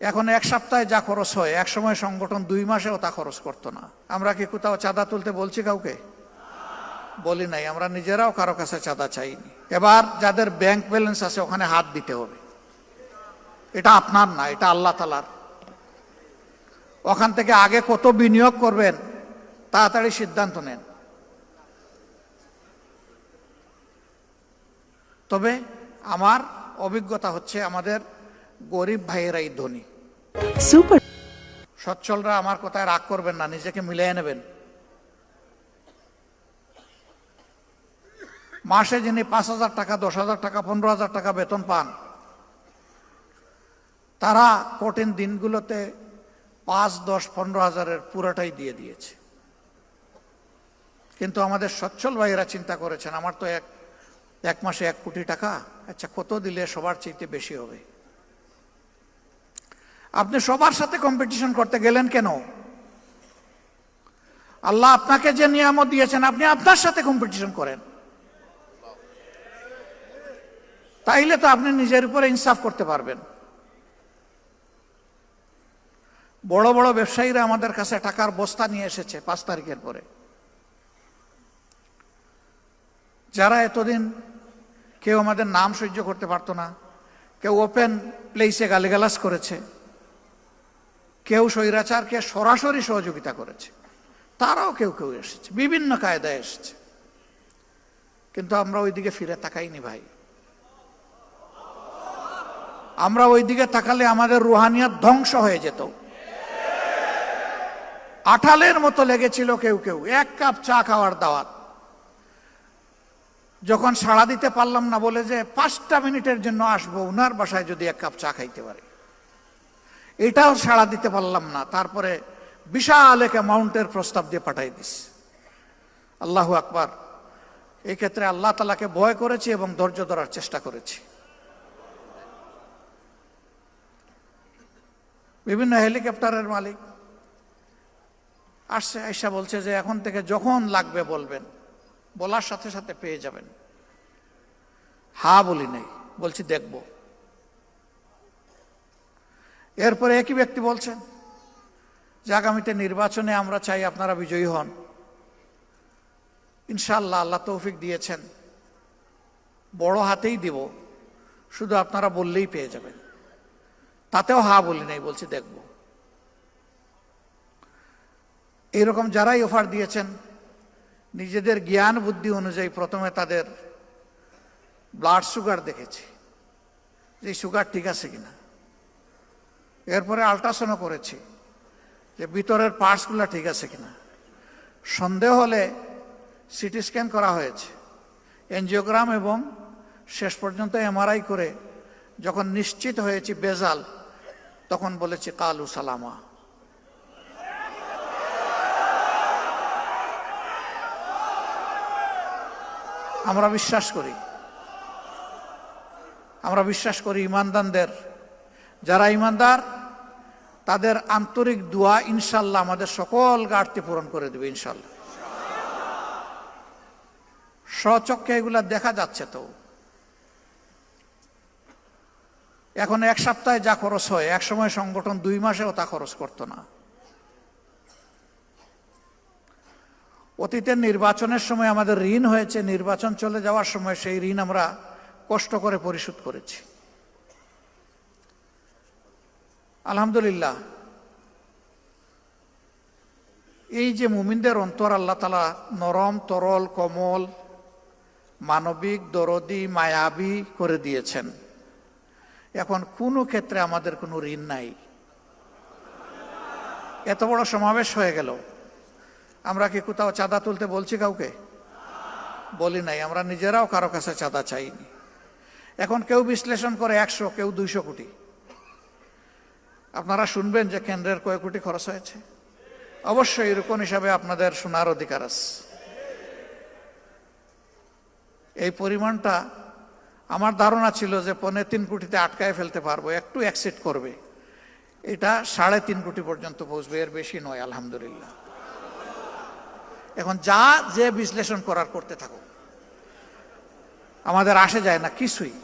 এখন এক সপ্তাহে যা খরচ হয়, এক সময় সংগঠন দুই মাসেও তা খরচ করতো না। আমরা কি কোথাও চাঁদা তুলতে বলছি কাউকে? বলি নাই, আমরা নিজেরাও কারও কাছে চাঁদা চাইনি। এবার যাদের ব্যাংক ব্যালেন্স আছে, ওখানে হাত দিতে হবে। এটা আপনার না, এটা আল্লাহ তালার ওখান থেকে আগে কত বিনিয়োগ করবেন, তাড়াতাড়ি সিদ্ধান্ত নেন। তবে আমার অভিজ্ঞতা হচ্ছে, আমাদের গরিব ভাইয়েরাই ধনী। Super. সচ্ছলরা আমার কথায় রাগ করবেন না নিজেকে মিলিয়ে নেবেন। মাসে যিনি পাঁচ হাজার টাকা দশ হাজার টাকা পনেরো হাজার টাকা বেতন পান তারা কঠিন দিনগুলোতে পাঁচ দশ পনেরো হাজারের পুরোটাই দিয়ে দিয়েছে। কিন্তু আমাদের সচ্ছল ভাইয়েরা চিন্তা করেছেন আমার তো এক এক মাসে এক কোটি টাকা আচ্ছা কত দিলে সবার চাইতে বেশি হবে? আপনি সবার সাথে কম্পিটিশন করতে গেলেন কেন? আল্লাহ আপনাকে যে নিয়ামত দিয়েছেন, আপনি আপনার সাথে কম্পিটিশন করেন। তাইলে তো আপনি নিজের উপরে ইনসাফ করতে পারবেন। বড় বড় ব্যবসায়ীরা আমাদের কাছে টাকার বস্তা নিয়ে এসেছে পাঁচ তারিখের পরে। যারা এতদিন কেউ আমাদের নাম সহ্য করতে পারতো না, কেউ ওপেন প্লেসে গালিগালাস করেছে কেউ স্বৈরাচারকে সরাসরি সহযোগিতা করেছে। তারাও কেউ কেউ এসেছে, বিভিন্ন কায়দায় এসেছে। কিন্তু আমরা ওইদিকে ফিরে তাকাইনি ভাই। আমরা ওইদিকে তাকালে আমাদের রুহানিয়াত ধ্বংস হয়ে যেত। আঠালের মতো লেগেছিল কেউ কেউ, এক কাপ চা খাওয়ার দাওয়াত। যখন সাড়া দিতে পারলাম না বলে যে পাঁচটা মিনিটের জন্য আসব, উনার বাসায় যদি এক কাপ চা খাইতে পারে। এটাও সাড়া দিতে পারলাম না। তারপরে বিশাল এক অ্যামাউন্টের প্রস্তাব দিয়ে পাঠাই দিস। আল্লাহু আকবার। এই ক্ষেত্রে আল্লাহ তালাকে ভয় করেছি এবং ধৈর্য ধরার চেষ্টা করেছি। বিভিন্ন হেলিকপ্টারের মালিক আসছে আইসা বলছে যে এখন থেকে যখন লাগবে বলবেন, বলার সাথে সাথে পেয়ে যাবেন। হা বলি নেই, বলছি দেখব। এরপরে একই ব্যক্তি বলছেন যে আগামীতে নির্বাচনে আমরা চাই আপনারা বিজয়ী হন। ইনশাল্লাহ আল্লাহ তৌফিক দিয়েছেন। বড় হাতেই দিব, শুধু আপনারা বললেই পেয়ে যাবেন। তাতেও হা বলি নাই, বলছি দেখব। এইরকম যারাই অফার দিয়েছেন, নিজেদের জ্ঞান বুদ্ধি অনুযায়ী প্রথমে তাদের ব্লাড সুগার দেখেছি। যে সুগার ঠিক আছে কিনা? এরপরে আল্ট্রাসাউন্ড করেছি যে ভিতরের পার্টসগুলো ঠিক আছে কিনা। সন্দেহ হলে সিটি স্ক্যান করা হয়েছে। এনজিওগ্রাম এবং শেষ পর্যন্ত এমআরআই করে যখন নিশ্চিত হয়েছি বেজাল, তখন বলেছি, কালু সালামা। আমরা বিশ্বাস করি। আমরা বিশ্বাস করি ইমানদানদের যারা ইমানদার তাদের আন্তরিক দোয়া ইনশাল্লাহ আমাদের সকল ঘাটতি পূরণ করে দেবে ইনশাল্লাহ। স্বচক্ষে এগুলা দেখা যাচ্ছে তো। এখন এক সপ্তাহে যা খরচ হয়, এক সময় সংগঠন দুই মাসেও তা খরচ করতো না। অতীতের নির্বাচনের সময় আমাদের ঋণ হয়েছে, নির্বাচন চলে যাওয়ার সময় সেই ঋণ আমরা কষ্ট করে পরিশোধ করেছি। আলহামদুলিল্লাহ। এই যে মুমিনদের অন্তর আল্লাহ তালা নরম, তরল, কমল, মানবিক, দরদি, মায়াবী করে দিয়েছেন। এখন কোনো ক্ষেত্রে আমাদের কোনো ঋণ নাই। এত বড় সমাবেশ হয়ে গেল। আমরা কি কোথাও চাঁদা তুলতে বলছি কাউকে? বলি নাই, আমরা নিজেরাও কারও কাছে চাঁদা চাইনি। এখন কেউ বিশ্লেষণ করে একশো, কেউ দুইশো কোটি। আপনারা শুনবেন যে কেন্দ্রের কয় কোটি খরচ হয়েছে। অবশ্যই এরকম হিসাবে আপনাদের শোনার অধিকার আছে। এই পরিমাণটা আমার ধারণা ছিল যে পনে তিন কোটিতে আটকায় ফেলতে পারব, একটু অ্যাক্সিট করবে। এটা সাড়ে তিন কোটি পর্যন্ত পৌঁছবে, এর বেশি নয়, আলহামদুলিল্লাহ। এখন যা যে বিশ্লেষণ করার করতে থাকুক। আমাদের আসে যায় না কিছুই।